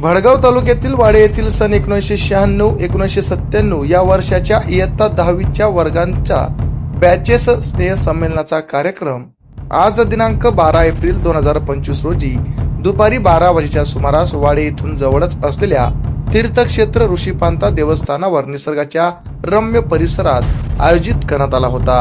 भडगाव तालुक्यातील वाडे येथील सन एकोणीसशे शहाण्णव एकोणीसशे सत्त्याण्णव या वर्षाच्या इयत्ता दहावीच्या वर्गांच्या बॅचेस स्नेह संमेलनाचा कार्यक्रम आज दिनांक बारा एप्रिल दोन हजार पंचवीस रोजी दुपारी बारा वाजेच्या सुमारास वाडे येथून जवळच असलेल्या तीर्थक्षेत्र ऋषीपांता देवस्थानावर निसर्गाच्या रम्य परिसरात आयोजित करण्यात आला होता.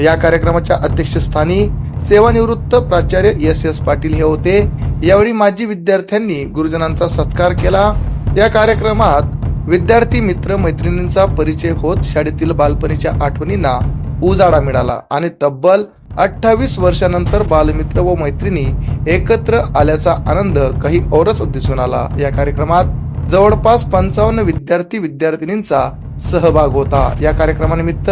या कार्यक्रमाच्या अध्यक्षस्थानी सेवानिवृत्त प्राचार्य एस एस पाटील हे होते. यावेळी माजी विद्यार्थ्यांनी गुरुजनांचा सत्कार केला. या कार्यक्रमात विद्यार्थी मित्र मैत्रिणींचा परिचय होत शाळेतील बालपणीच्या आठवणींना उजाळा मिळाला आणि तब्बल अठ्ठावीस वर्षानंतर बालमित्र व मैत्रिणी एकत्र आल्याचा आनंद काही औरच दिसून आला. या कार्यक्रमात जवळपास पंचावन्न विद्यार्थी विद्यार्थिनींचा सहभाग होता. या कार्यक्रमानिमित्त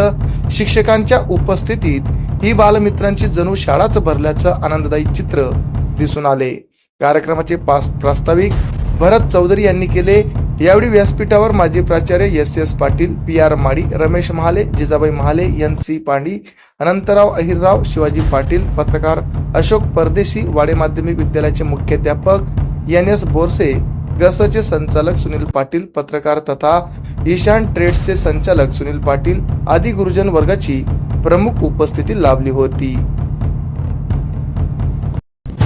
शिक्षकांच्या उपस्थितीत ही बालमित्रांची जणू शाळाच भरल्याचं आनंददायी चित्र दिसून आले. कार्यक्रमाचे पास प्रास्ताविक भरत चौधरी यांनी केले. यावेळी व्यासपीठावर माजी प्राचार्य S S Patil P R Madi Ramesh Mahale Jijabai Mahale N C Pandi Anantrao Ahirrao Shivaji Patil पत्रकार अशोक परदेशी वाडे माध्यमिक विद्यालयाचे मुख्याध्यापक एन एस बोरसे गसचे संचालक सुनील पाटील पत्रकार तथा ईशान ट्रेड्सचे संचालक सुनील पाटील आदी गुरुजन वर्गाची प्रमुख उपस्थिती लाभली होती.